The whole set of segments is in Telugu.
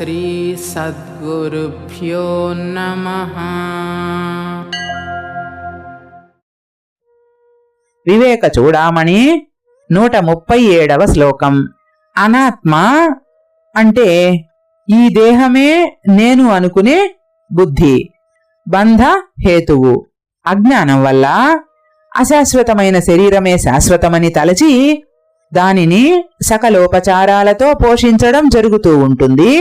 श्रीसद्गुरुभ्यो नमः వివేక చూడామణి నూట ముప్పై ఏడవ శ్లోకం అనాత్మ అంటే ఈ దేహమే నేను అనుకునే బుద్ధి బంధ హేతువు అజ్ఞానం వల్ల అశాశ్వతమైన శరీరమే శాశ్వతమని తలచి దానిని సకలోపచారాలతో పోషించడం జరుగుతూ ఉంటుంది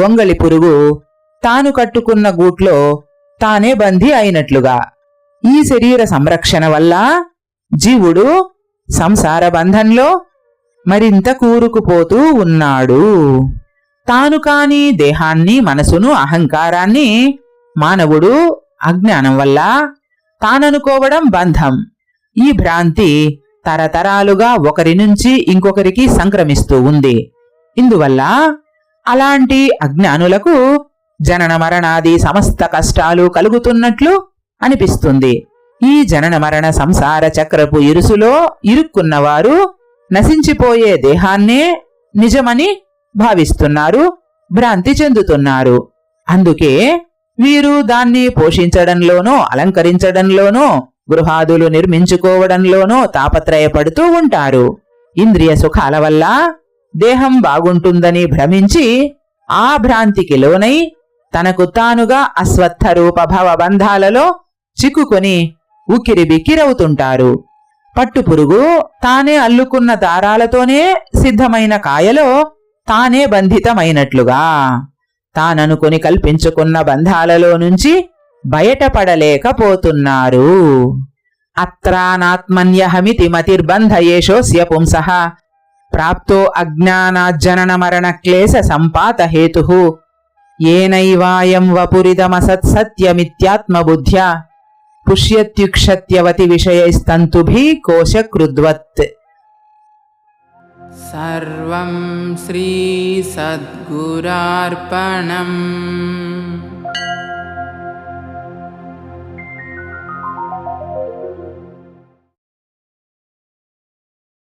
గొంగళి పురుగు తాను కట్టుకున్న గూట్లో తానే బంధి అయినట్లుగా. ఈ శరీర సంరక్షణ వల్ల జీవుడు సంసార బంధంలో మరింత కూరుకుపోతూ ఉన్నాడు. తాను కాని దేహాన్ని మనసును అహంకారాన్ని మానవుడు అజ్ఞానం వల్ల తాననుకోవడం బంధం. ఈ భ్రాంతి తరతరాలుగా ఒకరి నుంచి ఇంకొకరికి సంక్రమిస్తూ ఉంది. ఇందువల్ల అలాంటి అజ్ఞానులకు జనన మరణాది సమస్త కష్టాలు కలుగుతున్నట్లు అనిపిస్తుంది. ఈ జనన మరణ సంసార చక్రపు ఇరుసులో ఇరుక్కున్నవారు నశించిపోయే దేహాన్నే నిజమని భావిస్తున్నారు భ్రాంతి చెందుతున్నారు. అందుకే వీరు దాన్ని పోషించడంలోనో అలంకరించడంలోనో గృహాదులు నిర్మించుకోవడంలోనో తాపత్రయపడుతూ ఉంటారు. ఇంద్రియ సుఖాల వల్ల దేహం బాగుంటుందని భ్రమించి ఆ భ్రాంతికి లోనై తనకు తానుగా అస్వత్థ రూపభవ భవబంధాలలో చిక్కుకొని ఉక్కిరి బిక్కిరవుతుంటారు పట్టుపురుగు తానే అల్లుకున్న దారాలతోనే సిద్ధమైన కాయలో తానే బంధితమైనట్లుగా. తాననుకుని కల్పించుకున్న బంధాలలో నుంచి బయటపడలేకపోతున్నారు. అత్రానాత్మన్యహమితి మతిర్బంధయేషోస్య పుంసః प्राप्तो अज्ञानाज्जननमरणक्लेशसम्पातहेतुः येनैवायं वपुरिदमसत्सत्यमित्यात्मबुद्ध्या पुष्यत्युक्षत्यवति विषयैस्तन्तुभिः कोशकृद्वत्। सर्वं श्रीसद्गुरार्पणम्।